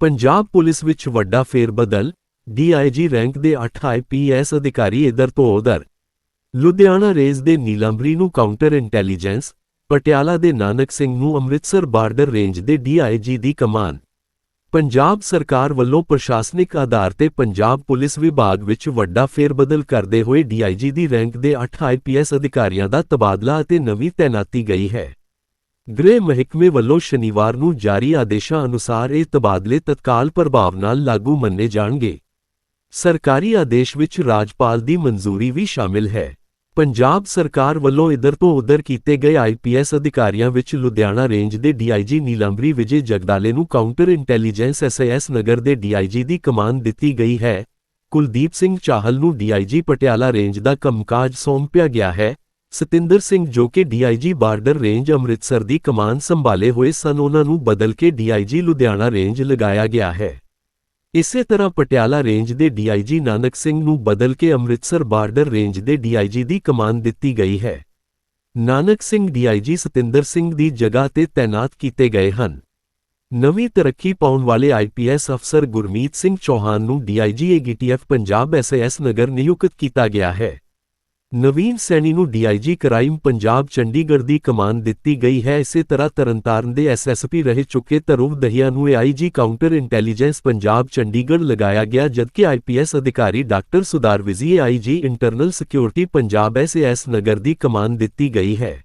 Punjab police ਵਿੱਚ ਵੱਡਾ ਫੇਰਬਦਲ, DIG rank ਦੇ 8 ਆਈਪੀਐਸ ਅਧਿਕਾਰੀ ਇਧਰ ਤੋਂ ਉਧਰ। ਲੁਧਿਆਣਾ ਰੇਂਜ ਦੇ ਨੀਲੰਬਰੀ ਨੂੰ ਕਾਊਂਟਰ ਇੰਟੈਲੀਜੈਂਸ, ਪਟਿਆਲਾ ਦੇ ਨਾਨਕ ਸਿੰਘ ਨੂੰ ਅੰਮ੍ਰਿਤਸਰ ਬਾਰਡਰ ਰੇਂਜ ਦੇ ਡੀਆਈਜੀ ਦੀ ਕਮਾਨ। ਪੰਜਾਬ ਸਰਕਾਰ ਵੱਲੋਂ ਪ੍ਰਸ਼ਾਸਨਿਕ ਆਧਾਰ ਤੇ ਪੰਜਾਬ ਪੁਲਿਸ ਵਿਭਾਗ ਵਿੱਚ ਵੱਡਾ ਫੇਰਬਦਲ ਕਰਦੇ ਹੋਏ ਡੀਆਈਜੀ ਦੀ ਰੈਂਕ ਦੇ 8 ਆਈਪੀਐਸ ਅਧਿਕਾਰੀਆਂ ਦਾ ਤਬਾਦਲਾ ਅਤੇ ਨਵੀਂ ਤੈਨਾਤੀ ਗਈ ਹੈ। ਗ੍ਰਹਿ ਮਹਿਕਮੇ ਵੱਲੋਂ ਸ਼ਨੀਵਾਰ ਨੂੰ ਜਾਰੀ ਆਦੇਸ਼ਾਂ ਅਨੁਸਾਰ ਇਹ ਤਬਾਦਲੇ ਤਤਕਾਲ ਪ੍ਰਭਾਵ ਨਾਲ ਲਾਗੂ ਮੰਨੇ ਜਾਣਗੇ। ਸਰਕਾਰੀ ਆਦੇਸ਼ ਵਿੱਚ ਰਾਜਪਾਲ ਦੀ ਮਨਜ਼ੂਰੀ ਵੀ ਸ਼ਾਮਿਲ ਹੈ। ਪੰਜਾਬ ਸਰਕਾਰ ਵੱਲੋਂ ਇਧਰ ਤੋਂ ਉਧਰ ਕੀਤੇ ਗਏ ਆਈਪੀਐਸ ਅਧਿਕਾਰੀਆਂ ਵਿੱਚ ਲੁਧਿਆਣਾ ਰੇਂਜ ਦੇ ਡੀਆਈਜੀ ਨੀਲੰਬਰੀ ਵਿਜੇ ਜਗਦਾਲੇ ਨੂੰ ਕਾਊਂਟਰ ਇੰਟੈਲੀਜੈਂਸ ਐਸਆਈਐਸ ਨਗਰ ਦੇ ਡੀਆਈਜੀ ਦੀ ਕਮਾਨ ਦਿੱਤੀ ਗਈ ਹੈ। ਕੁਲਦੀਪ ਸਿੰਘ ਚਾਹਲ ਨੂੰ ਡੀਆਈਜੀ ਪਟਿਆਲਾ ਰੇਂਜ ਦਾ ਕੰਮਕਾਜ ਸੌਂਪਿਆ ਗਿਆ ਹੈ। ਸਤਿੰਦਰ ਸਿੰਘ ਜੋ ਕਿ ਡੀਆਈਜੀ ਬਾਰਡਰ ਰੇਂਜ ਅੰਮ੍ਰਿਤਸਰ ਦੀ ਕਮਾਨ ਸੰਭਾਲੇ ਹੋਏ ਸਨ, ਉਹਨਾਂ ਨੂੰ ਬਦਲ ਕੇ ਡੀਆਈਜੀ ਲੁਧਿਆਣਾ ਰੇਂਜ ਲਗਾਇਆ ਗਿਆ ਹੈ। ਇਸੇ ਤਰ੍ਹਾਂ ਪਟਿਆਲਾ ਰੇਂਜ ਦੇ ਡੀਆਈਜੀ ਨਾਨਕ ਸਿੰਘ ਨੂੰ ਬਦਲ ਕੇ ਅੰਮ੍ਰਿਤਸਰ ਬਾਰਡਰ ਰੇਂਜ ਦੇ ਡੀਆਈਜੀ ਦੀ ਕਮਾਨ ਦਿੱਤੀ ਗਈ ਹੈ। ਨਾਨਕ ਸਿੰਘ ਡੀਆਈਜੀ ਸਤਿੰਦਰ ਸਿੰਘ ਦੀ ਜਗ੍ਹਾ ਤੇ ਤਾਇਨਾਤ ਕੀਤੇ ਗਏ ਹਨ। ਨਵੀਂ ਤਰੱਕੀ ਪਾਉਣ ਵਾਲੇ ਆਈਪੀਐਸ ਅਫਸਰ ਗੁਰਮੀਤ ਸਿੰਘ ਚੌਹਾਨ ਨੂੰ DIG AGTF Punjab SS Nagar ਨਿਯੁਕਤ ਕੀਤਾ ਗਿਆ ਹੈ। ਨਵੀਨ ਸੈਣੀ ਨੂੰ ਡੀਆਈਜੀ ਕ੍ਰਾਈਮ ਪੰਜਾਬ ਚੰਡੀਗੜ੍ਹ ਦੀ ਕਮਾਨ ਦਿੱਤੀ ਗਈ ਹੈ। ਇਸੇ ਤਰ੍ਹਾਂ ਤਰਨਤਾਰਨ ਦੇ ਐਸਐਸਪੀ ਰਹਿ ਚੁੱਕੇ ਧਰੁਵ ਦਹੀਆ ਨੂੰ IG counter intelligence Punjab Chandigarh ਲਗਾਇਆ ਗਿਆ, ਜਦਕਿ ਆਈਪੀਐਸ ਅਧਿਕਾਰੀ doctor Sudar Vizhi IG internal security Punjab SS Nagar ਦੀ ਕਮਾਨ ਦਿੱਤੀ ਗਈ ਹੈ।